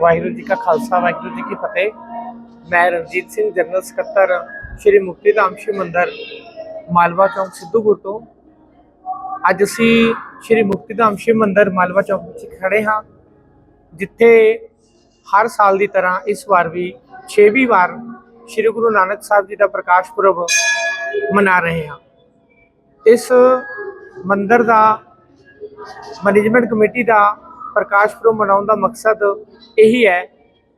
ਵਾਹਿਗੁਰੂ ਜੀ ਕਾ ਖਾਲਸਾ, ਵਾਹਿਗੁਰੂ ਜੀ ਕੀ ਫਤਿਹ। ਮੈਂ ਰਣਜੀਤ ਸਿੰਘ, ਜਨਰਲ ਸਕੱਤਰ, ਸ਼੍ਰੀ ਮੁਕਤੀ ਧਾਮ ਸ਼ਿਵ ਮੰਦਰ, ਮਾਲਵਾ ਚੌਂਕ ਸਿੱਧੂਪੁਰ ਤੋਂ। ਅੱਜ ਅਸੀਂ ਸ਼੍ਰੀ ਮੁਕਤੀ ਧਾਮ ਸ਼ਿਵ ਮੰਦਰ, ਮਾਲਵਾ ਚੌਂਕ ਵਿੱਚ ਖੜੇ ਹਾਂ, ਜਿੱਥੇ ਹਰ ਸਾਲ ਦੀ ਤਰ੍ਹਾਂ ਇਸ ਵਾਰ ਵੀ 6ਵੀਂ ਵਾਰ ਸ਼੍ਰੀ ਗੁਰੂ ਨਾਨਕ ਸਾਹਿਬ ਜੀ ਦਾ ਪ੍ਰਕਾਸ਼ ਪੁਰਬ ਮਨਾ ਰਹੇ ਹਾਂ। ਇਸ ਮੰਦਰ ਦਾ ਮੈਨੇਜਮੈਂਟ ਕਮੇਟੀ ਦਾ ਪ੍ਰਕਾਸ਼ ਪੁਰਬ ਮਨਾਉਣ ਦਾ ਮਕਸਦ ਇਹੀ ਹੈ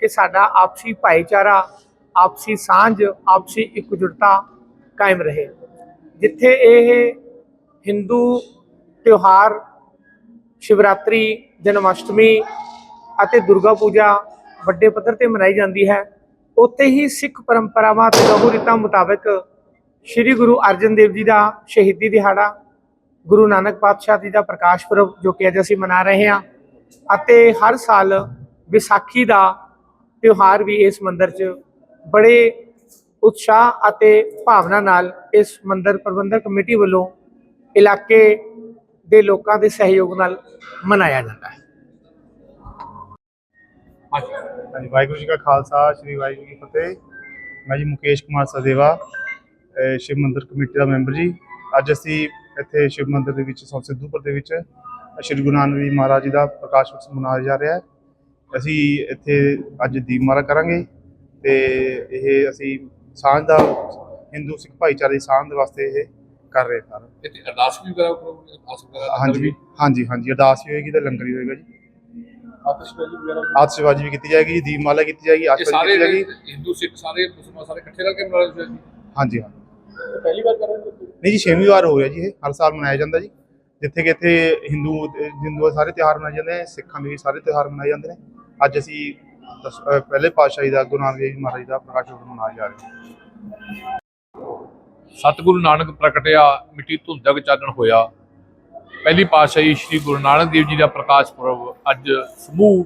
ਕਿ ਸਾਡਾ ਆਪਸੀ ਭਾਈਚਾਰਾ, ਆਪਸੀ ਸਾਂਝ, ਆਪਸੀ ਇਕਜੁੱਟਤਾ ਕਾਇਮ ਰਹੇ। ਜਿੱਥੇ ਇਹ ਹਿੰਦੂ ਤਿਉਹਾਰ, ਸ਼ਿਵਰਾਤਰੀ ਜਨਮਾਸ਼ਟਮੀ ਅਤੇ ਦੁਰਗਾ ਪੂਜਾ ਵੱਡੇ ਪੱਧਰ ਤੇ ਮਨਾਈ ਜਾਂਦੀ ਹੈ, ਉੱਥੇ ਹੀ ਸਿੱਖ ਪਰੰਪਰਾਵਾਂ ਤੇ ਲਹੂ ਰੀਤਾਂ ਮੁਤਾਬਕ ਸ੍ਰੀ ਗੁਰੂ ਅਰਜਨ ਦੇਵ ਜੀ ਦਾ ਸ਼ਹੀਦੀ ਦਿਹਾੜਾ, ਗੁਰੂ ਨਾਨਕ ਪਾਤਸ਼ਾਹ ਜੀ ਦਾ ਪ੍ਰਕਾਸ਼ ਪੁਰਬ ਜੋ ਕਿ ਅੱਜ ਅਸੀਂ ਮਨਾ ਰਹੇ ਹਾਂ। ਅਤੇ ਹਰ ਸਾਲ ਵਿਸਾਖੀ ਦਾ ਤਿਉਹਾਰ ਵੀ ਇਸ ਮੰਦਿਰ 'ਚ ਬੜੇ ਉਤਸ਼ਾਹ ਅਤੇ ਭਾਵਨਾ ਨਾਲ ਇਸ ਮੰਦਿਰ ਪ੍ਰਬੰਧਕ ਕਮੇਟੀ ਵੱਲੋਂ ਇਲਾਕੇ ਦੇ ਲੋਕਾਂ ਦੇ ਸਹਿਯੋਗ ਨਾਲ ਮਨਾਇਆ ਜਾਂਦਾ ਹੈ। ਹਾਂਜੀ ਵਾਹਿਗੁਰੂ ਜੀ ਕਾ ਖਾਲਸਾ, ਸ੍ਰੀ ਵਾਹਿਗੁਰੂ ਜੀ ਫਤਿਹ। ਮੈਂ ਜੀ ਮੁਕੇਸ਼ ਕੁਮਾਰ ਸਦੇਵਾ ਸ਼ਿਵ ਮੰਦਿਰ ਕਮੇਟੀ ਦਾ ਮੈਂਬਰ ਜੀ। ਅੱਜ ਅਸੀਂ ਇੱਥੇ ਸ਼ਿਵ ਮੰਦਿਰ ਦੇ ਵਿੱਚ, ਸੌ ਸਿੱਧੂਪੁਰ ਦੇ ਵਿੱਚ ਸ਼੍ਰੀ ਗੁਰੂ ਨਾਨਕ ਦੇਵ ਮਹਾਰਾਜ ਜੀ ਦਾ ਪ੍ਰਕਾਸ਼ ਉਤਸਵ ਮਨਾਇਆ ਜਾ ਰਿਹਾ ਹੈ। ਅਸੀਂ ਇੱਥੇ ਅੱਜ ਦੀਪਮਾਲਾ ਕਰਾਂਗੇ ਤੇ ਇਹ ਅਸੀਂ ਸਾਂਝ ਦਾ ਹਿੰਦੂ ਸਿੱਖ ਭਾਈਚਾਰੇ ਦੀ ਸਾਂਝ ਦੇ ਵਾਸਤੇ ਇਹ ਕਰ ਰਹੇ ਸਨ ਇੱਥੇ ਅਰਦਾਸ ਵੀ ਕਰਾਓ ਕਰੋਗੇ? ਅਰਦਾਸ ਵਗੈਰਾ ਹਾਂਜੀ ਹਾਂਜੀ ਹਾਂਜੀ ਅਰਦਾਸ ਵੀ ਹੋਏਗੀ ਤੇ ਲੰਗਰ ਵੀ ਹੋਏਗਾ ਜੀ। ਆਤਿਸ਼ਬਾਜ਼ੀ ਵਗੈਰਾ? ਆਤਿਸ਼ਬਾਜ਼ੀ ਵੀ ਕੀਤੀ ਜਾਏਗੀ ਜੀ ਦੀਪਮਾਲਾ ਕੀਤੀ ਜਾਏਗੀ ਆਤਿਸ਼ਬਾਜ਼ੀ ਸਾਰੇ ਕੀਤੀ ਜਾਏਗੀ। ਹਿੰਦੂ ਸਿੱਖ ਸਾਰੇ ਮੁਸਲਮਾਨ ਸਾਰੇ ਇਕੱਠੇ ਰਲ ਕੇ ਮਨਾ ਰਹੇ ਜੀ? ਹਾਂਜੀ ਹਾਂ। ਪਹਿਲੀ ਵਾਰ ਕਰ ਰਹੇ ਹੋ ਨਹੀਂ ਜੀ ਛੇਵੀਂ ਵਾਰ ਹੋ ਰਿਹਾ ਜੀ ਇਹ ਹਰ ਸਾਲ ਮਨਾਇਆ ਜਾਂਦਾ ਜੀ। ਜਿੱਥੇ ਕਿ ਇੱਥੇ ਹਿੰਦੂ ਤੇ ਹਿੰਦੂ ਦੇ ਸਾਰੇ ਤਿਉਹਾਰ ਮਨਾਏ ਜਾਂਦੇ ਨੇ, ਸਿੱਖਾਂ ਦੇ ਵੀ ਸਾਰੇ ਤਿਉਹਾਰ ਮਨਾਏ ਜਾਂਦੇ ਨੇ। ਅੱਜ ਅਸੀਂ ਦਸ- ਅਹ ਪਹਿਲੇ ਪਾਤਸ਼ਾਹੀ ਦਾ, ਗੁਰੂ ਨਾਨਕ ਦੇਵ ਜੀ ਮਹਾਰਾਜ ਦਾ ਪ੍ਰਕਾਸ਼ ਪੁਰਬ ਮਨਾਇਆ ਜਾ ਰਿਹਾ ਹੈ। ਸਤਿਗੁਰੂ ਨਾਨਕ ਪ੍ਰਗਟਿਆ, ਮਿੱਟੀ ਧੁੰਦ ਜਗ ਚਾਨਣ ਹੋਇਆ। ਪਹਿਲੀ ਪਾਤਸ਼ਾਹੀ ਸ੍ਰੀ ਗੁਰੂ ਨਾਨਕ ਦੇਵ ਜੀ ਦਾ ਪ੍ਰਕਾਸ਼ ਪੁਰਬ ਅੱਜ ਸਮੂਹ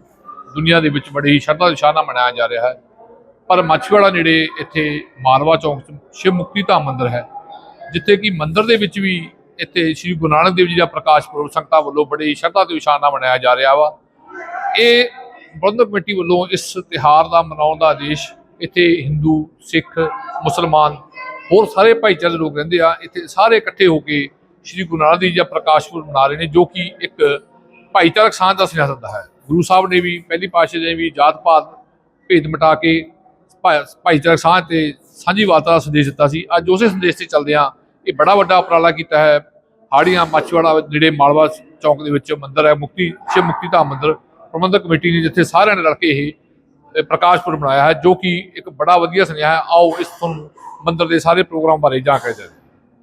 ਦੁਨੀਆ ਦੇ ਵਿੱਚ ਬੜੀ ਸ਼ਰਧਾ ਦੇ ਸ਼ਾਨ ਨਾਲ ਮਨਾਇਆ ਜਾ ਰਿਹਾ ਹੈ। ਪਰ ਮੱਛੀਵਾੜਾ ਨੇੜੇ ਇੱਥੇ ਮਾਲਵਾ ਚੌਂਕ 'ਚ ਸ਼ਿਵ ਮੁਕਤੀ ਧਾਮ ਮੰਦਿਰ ਹੈ, ਜਿੱਥੇ ਕਿ ਮੰਦਿਰ ਦੇ ਵਿੱਚ ਵੀ ਇੱਥੇ ਸ੍ਰੀ ਗੁਰੂ ਨਾਨਕ ਦੇਵ ਜੀ ਦਾ ਪ੍ਰਕਾਸ਼ ਪੁਰਬ ਸੰਗਤਾਂ ਵੱਲੋਂ ਬੜੀ ਸ਼ਰਧਾ ਤੇ ਉਸ਼ਾਨ ਨਾਲ ਮਨਾਇਆ ਜਾ ਰਿਹਾ ਵਾ। ਇਹ ਪ੍ਰਬੰਧਕ ਕਮੇਟੀ ਵੱਲੋਂ ਇਸ ਤਿਹਾਰ ਦਾ ਮਨਾਉਣ ਦਾ ਆਦੇਸ਼ ਇੱਥੇ ਹਿੰਦੂ, ਸਿੱਖ, ਮੁਸਲਮਾਨ, ਹੋਰ ਸਾਰੇ ਭਾਈਚਾਰੇ ਦੇ ਲੋਕ ਰਹਿੰਦੇ ਆ। ਇੱਥੇ ਸਾਰੇ ਇਕੱਠੇ ਹੋ ਕੇ ਸ੍ਰੀ ਗੁਰੂ ਨਾਨਕ ਦੇਵ ਜੀ ਦਾ ਪ੍ਰਕਾਸ਼ ਪੁਰਬ ਮਨਾ ਰਹੇ ਨੇ, ਜੋ ਕਿ ਇੱਕ ਭਾਈਚਾਰਕ ਸਾਂਝ ਦਾ ਸੁਨੇਹਾ ਦਿੰਦਾ ਹੈ। ਗੁਰੂ ਸਾਹਿਬ ਨੇ ਵੀ ਪਹਿਲੀ ਪਾਤਸ਼ਾਹ ਨੇ ਵੀ ਜਾਤ ਪਾਤ ਭੇਦ ਮਿਟਾ ਕੇ ਭਾ- ਭਾਈਚਾਰਕ ਸਾਂਝ ਤੇ ਸਾਂਝੀ ਵਾਰਤਾ ਦਾ ਸੰਦੇਸ਼ ਦਿੱਤਾ ਸੀ। ਅੱਜ ਉਸੇ ਸੰਦੇਸ਼ ਤੇ ਚੱਲਦੇ ਆ ਇਹ ਬੜਾ ਵੱਡਾ ਉਪਰਾਲਾ ਕੀਤਾ ਹੈ। ਹਾੜੀਆਂ ਮੱਛਵਾੜਾ ਜਿਹੜੇ ਮਾਲਵਾ ਚੌਂਕ ਦੇ ਵਿੱਚ ਮੰਦਿਰ ਹੈ। ਮੁਕਤੀ, ਸ਼ਿਵ ਮੁਕਤੀ ਧਾਮ ਮੰਦਿਰ ਪ੍ਰਬੰਧਕ ਕਮੇਟੀ ਨੇ ਜਿੱਥੇ ਸਾਰਿਆਂ ਨੇ ਰਲ ਕੇ ਇਹ ਇਹ ਪ੍ਰਕਾਸ਼ ਪੁਰਬ ਬਣਾਇਆ ਹੈ, ਜੋ ਕਿ ਇੱਕ ਬੜਾ ਵਧੀਆ ਸੁਨੇਹਾ ਹੈ। ਆਓ ਇਸ ਤੁਹਾਨੂੰ ਮੰਦਿਰ ਦੇ ਸਾਰੇ ਪ੍ਰੋਗਰਾਮ ਬਾਰੇ ਜਾਣਕਾਰੀ ਦੇ